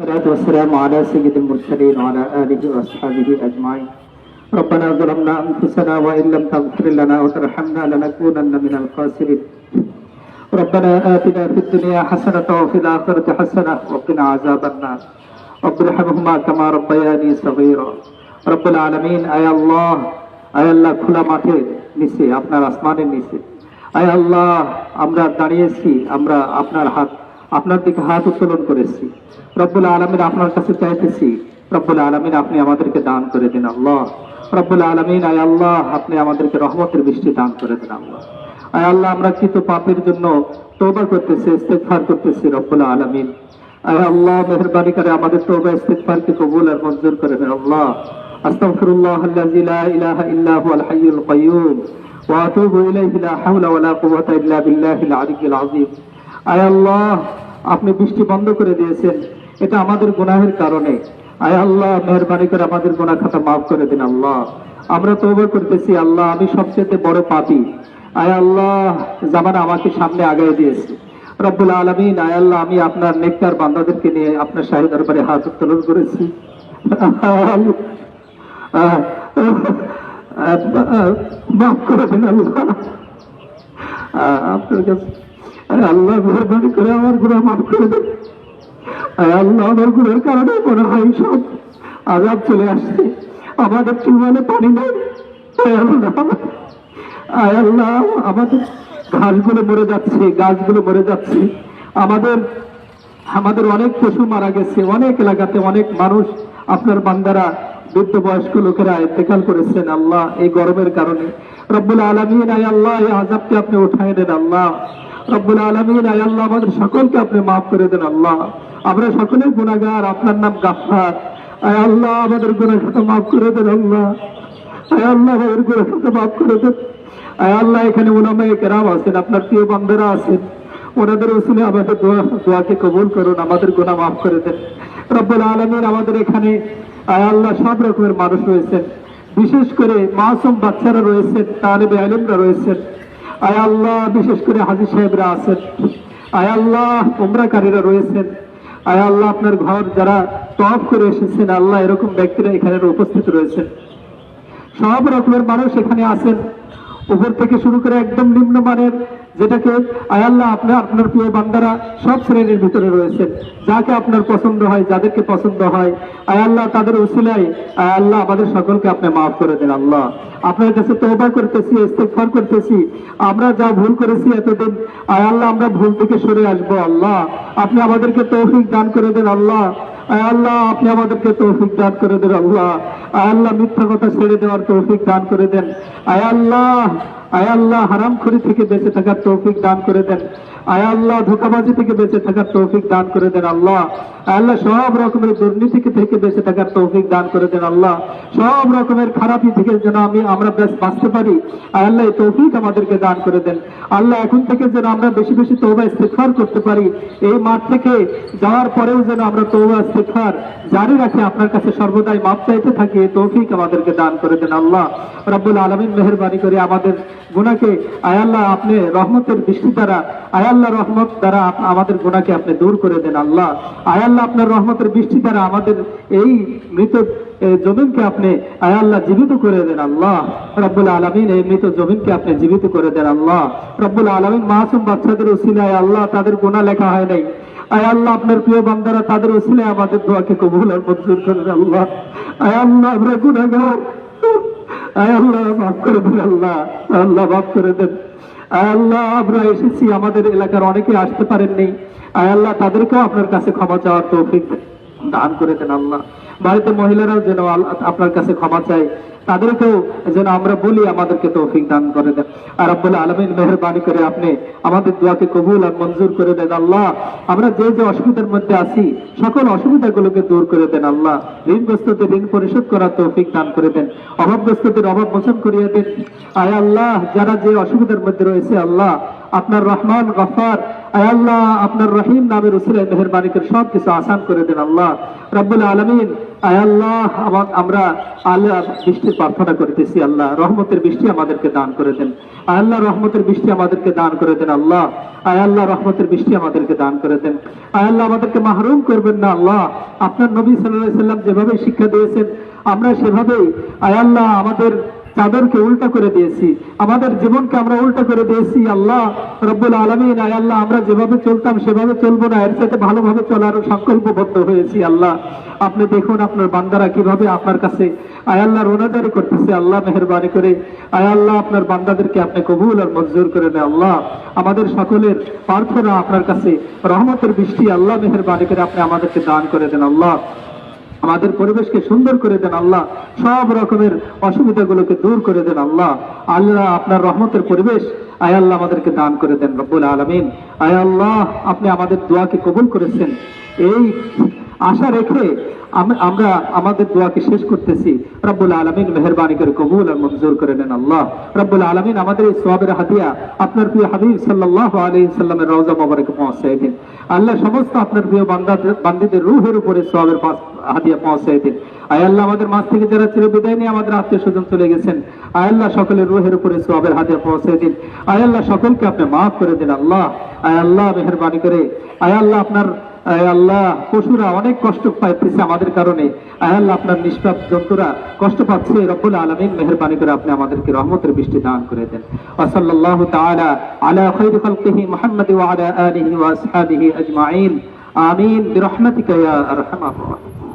والصلاة والسلام على سيد المرسلين وعلى آله وأصحابه أجمعين ربنا ظلمنا أنفسنا وإن لم تغفر لنا وترحمنا لنكونن من الخاسرين ربنا آتنا في الدنيا حسنة وفي الآخرة حسنة وقنا عذاب النار رب ارحمهما كما ربياني صغيرا رب العالمين أي الله أي الله খোলা মাঠে নিচে আপনার আসমানের নিচে আয় আল্লাহ আমরা দাঁড়িয়েছি আমরা আপনার হাত আপনার দিকে হাত উত্তোলন করেছি। রব্বুল আলমিন আপনার কাছে চাইতেছি, রব্বুল আলমিন আপনি আমাদেরকে দান করে দিন আল্লাহ। রব্বুল আলমিন, আয় আল্লাহ, আপনি আমাদেরকে রহমতের বৃষ্টি দান করে দিন আল্লাহ। আয় আল্লাহ, আমরা কৃত পাপের জন্য তৌবা করতেছি, ইস্তেগফার করতেছি রব্বুল আলমিন। আয় আল্লাহ, মেহরবানি করে আমাদের তৌবা ইস্তেগফারকে কবুল আর মঞ্জুর করে দেন আল্লাহ। আল্লাযী লা ইলাহা ইল্লা হুয়াল হাইয়ুল কাইয়্যুম ওয়া আতুবু ইলাইহি, লা হাওলা ওয়া লা কুওয়াতা ইল্লা বিল্লাহিল আলিয়্যিল আযীম। আয় আল্লাহ আপনি বৃষ্টি বন্ধ করে দিয়েছেন এটা আমাদের গুনাহের কারণে আয় আল্লাহ মেহরবানি করে আমাদের গুনাহ খাতা মাফ করে দিন আল্লাহ আমরা তওবা করতেছি আল্লাহ আমি সবচেয়ে বড় পাপি আয় আল্লাহ জামানা আমাকে সামনে আগায় দিয়েছে রব্বুল আলমিন আয় আল্লাহ আমি আপনার নেককার বান্দাদেরকে নিয়ে আপনার শাহী দরবারে হাত উত্তোলন করেছি মাফ করে দিন আল্লাহ আপনার কাছে আয় আল্লাহ মেহরবানি করে আমার গুণা মাফ করে দেন আয় আল্লাহ, আমার গুণের কারণে মনে হয় সব আজাব চলে আসছে। আমাদের টিউবওয়েলে পানি নেই। আয় আল্লাহ আমাদের ঘাসগুলো মরে যাচ্ছে, গাছগুলো মরে যাচ্ছে। আমাদের আমাদের অনেক পশু মারা গেছে। অনেক এলাকাতে অনেক মানুষ আপনার বান্দারা বৃদ্ধ বয়স্ক লোকেরা ইন্তেকাল করেছেন। আল্লাহ, এই গরমের কারণে। রব্বুল আলমিন আয় আল্লাহ, এই আজাবকে আপনি উঠাই দেন। আল্লাহ রব্বুল আলমিন, আয় আল্লাহ, আমাদের সকলকে আপনি মাফ করে দেন, আল্লাহ। আমরা সকলেই গুণাগার আপনার নাম গাফার আয় আল্লাহ, আমাদের গুণা খাতা মাফ করে দেন, আল্লাহ। আয় আল্লাহ, আমাদের গুণা খাতা মাফ করে দেন। আয় আল্লাহ, এখানে ওনামায় কেরাম আছেন, আপনার প্রিয় বান্ধবরা আছেন। ওনাদের ওসিলে আমাদের দোয়া, দোয়াকে কবুল করুন, আমাদের গুণা মাফ করে দেন। রব্বুল আলমের আমাদের এখানে, আয় আল্লাহ, সব রকমের মানুষ রয়েছেন। বিশেষ করে মাসুম বাচ্চারা রয়েছেন, তালেবে আলমরা রয়েছেন। আয় আল্লাহ, বিশেষ করে হাজি সাহেবরা আছেন। আয় আল্লাহ উমরাকারীরা রয়েছেন। আয় আল্লাহ, আপনার ঘর যারা টপ করে এসেছেন, আল্লাহ এরকম ব্যক্তিরা এখানে উপস্থিত রয়েছেন। সব রকমের মানুষ এখানে আছেন। উপর থেকে শুরু করে একদম নিম্নমানের যেটাকে আয়াল্লাহ আপনার আপনার প্রিয় বান্দারা সব শ্রেণির ভিতরে রয়েছেন। যাকে আপনার পছন্দ হয়, যাদেরকে পছন্দ হয় আয়াল্লাহ তাদের উসিলায় আয়াল্লাহ আমাদের সকলকে আপনি মাফ করে দেন আল্লাহ। আপনার কাছে তওবা করতেছি, ইস্তেগফার করতেছি। আমরা যা ভুল করেছি এতদিন আয়াল্লাহ আমরা ভুল থেকে সরে আসব আল্লাহ। আপনি আমাদেরকে তৌফিক দান করে দেন আল্লাহ। আয় আল্লাহ, আপনি আমাদেরকে তৌফিক দান করে দেন আল্লাহ। আয় আল্লাহ, মিথ্যা কথা ছেড়ে দেওয়ার তৌফিক দান করে দেন। আয় আল্লাহ আয় আল্লাহ হারাম খড়ি থেকে বেঁচে থাকার তৌফিক দান করে দেন। আয় আল্লাহ ধোকাবাজি থেকে বেঁচে থাকার তৌফিক দান করে দেন আল্লাহ। আয় আল্লাহ সব রকমের দুর্নীতি থেকে বেঁচে থাকার তৌফিক দান করে দেন আল্লাহ। সব রকমের খারাপি থেকে যেন আমি, আমরা বেশ বাঁচতে পারি। আয় আল্লাহ এই তৌফিক আমাদেরকে দান করে দেন। আল্লাহ এখন থেকে যেন আমরা বেশি বেশি তৌবা ইস্তেগফার করতে পারি। এই মাঠ থেকে যাওয়ার পরেও যেন আমরা তৌবা ইস্তেগফার জারি রাখি, আপনার কাছে সর্বদাই মাপ চাইতে থাকি। এই তৌফিক আমাদেরকে দান করে দেন আল্লাহ। রব্বুল আলমিন মেহরবানি করে আমাদের গুনাকে আয়াল্লাহ আপনি রহমতের দৃষ্টি দ্বারা আয়াল্লাহ রহমত দ্বারা আমাদের গুনাকে আপনি দূর করে দেন আল্লাহ। আয়াল্লাহ আপনার রহমতের বৃষ্টি দ্বারা আমাদের এই মৃত জমিনকে আপনি আয়াল্লাহ জীবিত করে দেন আল্লাহ। রব্বুল আলমিন এই মৃত জমিনকে আপনি জীবিত করে দেন আল্লাহ। রব্বুল আলমিন মাসুম বাচ্চাদের উসিলায় আল্লাহ, তাদের গুণা লেখা হয় নাই। আয় আল্লাহ আপনার প্রিয় বান্দারা, তাদের উসিলায় আমাদের দোয়াকে কবুল আর মঞ্জুর করেন আল্লাহ। আয় আল্লাহ আমরা গুণাগার আল্লাহ, মাফ করে দেন আল্লাহ আল্লাহ মাফ করে দেন। আল্লাহ, আমরা এসেছি, আমাদের এলাকার অনেকে আসতে পারেননি। আয় আল্লাহ, তাদেরকেও আপনার কাছে ক্ষমা চাওয়ার তৌফিক দান করে দেন আল্লাহ। বাড়িতে মহিলারাও যেন আপনার কাছে ক্ষমা চায়, তাদেরকেও যেন আমরা বলি, আমাদেরকে তৌফিক দান করে দেন। আর আব্বুল আলমিন মেহরবানি করে আপনি আমাদের দোয়াকে কবুল আর মঞ্জুর করে দেন, আল্লাহ। আমরা যে যে অসুবিধার মধ্যে আছি, সকল অসুবিধাগুলোকে দূর করে দেন, আল্লাহ। ঋণগ্রস্তদের ঋণ পরিশোধ করার তৌফিক দান করে দেন, অভাবগ্রস্তদের অভাব মোচন করিয়ে দেন। আয় আল্লাহ, যারা যে অসুবিধার মধ্যে রয়েছে, আল্লাহ আপনার রহমান, গফার, আয় আল্লাহ, আপনার রহিম নামের উসিলে মেহরবানি করে সব কিছু আসান করে দেন আল্লাহ। রব্বুল আলমিন, আয় আল্লাহ আমার আমরা আল্লাহ বৃষ্টির প্রার্থনা করতেছি আল্লাহ। রহমতের বৃষ্টি আমাদেরকে দান করে দেন। আয় আল্লাহ, রহমতের বৃষ্টি আমাদেরকে দান করে দেন আল্লাহ। আয় আল্লাহ, রহমতের বৃষ্টি আমাদেরকে দান করে দেন। আয় আল্লাহ, আমাদেরকে মাহরুম করবেন না আল্লাহ। আপনার নবী সাল্লাহ সাল্লাম যেভাবে শিক্ষা দিয়েছেন, আমরা সেভাবেই, আয় আল্লাহ, আমাদের চাদরকে উল্টা করে দিয়েছি। আমাদের জীবনকে আমরা উল্টা করে দিয়েছি, আল্লাহ রব্বুল আলমিন, আয় আল্লাহ, আমরা যেভাবে চলতাম সেভাবে চলবো না, এর সাথে ভালোভাবে চলার সংকল্পবদ্ধ হয়েছি, আল্লাহ। আপনি দেখুন আপনার বান্দারা কীভাবে আপনার কাছে, আয় আল্লাহ, রোনাদারি করতেছে, আল্লাহ মেহরবানি করে। আয় আল্লাহ, আপনার বান্দাদেরকে আপনি কবুল আর মঞ্জুর করে নেয় আল্লাহ। আমাদের সকলের প্রার্থনা আপনার কাছে, রহমতের বৃষ্টি, আল্লাহ মেহরবানি করে আপনি আমাদেরকে দান করে দেন, আল্লাহ। আমাদের পরিবেশকে সুন্দর করে দেন আল্লাহ। সব রকমের অসুবিধাগুলোকে দূর করে দেন আল্লাহ। আল্লাহ আপনার রহমতের পরিবেশ আয় আল্লাহ আমাদেরকে দান করে দেন রব্বুল আলমিন। আয় আল্লাহ, আপনি আমাদের দোয়াকে কবুল করেছেন। এই আশা রেখে আমরা আমাদের দোয়াকে শেষ করতেছি। রব্বুল আলমিন মেহরবানি করে কবুল আর মঞ্জুর করে নেন আল্লাহ। রব্বুল আলমিন আমাদের এই সোয়াবের হাতিয়া আপনার প্রিয় হাবিব সাল্লাহ আলী সাল্লামের রওজা মোবারক পৌঁছাই দিন। আল্লাহ সমস্ত আপনার প্রিয় বান্দাদের বান্দিদের রুহের উপরে সোয়াবের হাতিয়া পৌঁছাই দিন। আয় আল্লাহ আমাদের মাছ থেকে যারা চির বিদায় নিয়ে আমাদের আত্মীয় স্বজন চলে গেছেন, আয় আল্লাহ সকলের রুহের উপরে সোয়াবের হাতিয়া পৌঁছে দিন। আয় আল্লাহ সকলকে আপনি মাফ করে দিন আল্লাহ। আয় আল্লাহ মেহরবানি করে, আয় আল্লাহ আপনার আল্লাহ, পশুরা অনেক কষ্ট পাইতেছে আমাদের কারণে। আল্লাহ, আপনার নিষ্পাপ জন্তুরা কষ্ট পাচ্ছে। রব্বুল আলমিন মেহরবানি করে আপনি আমাদেরকে রহমতের বৃষ্টি দান করে দেন। ওসল্লাহ তালা আলা খৈর খালকিহি মোহাম্মদ ওয়া আলা আলিহি ওয়া আজমাইন। আমিন, বিরহমাতিকা রাহিমিন।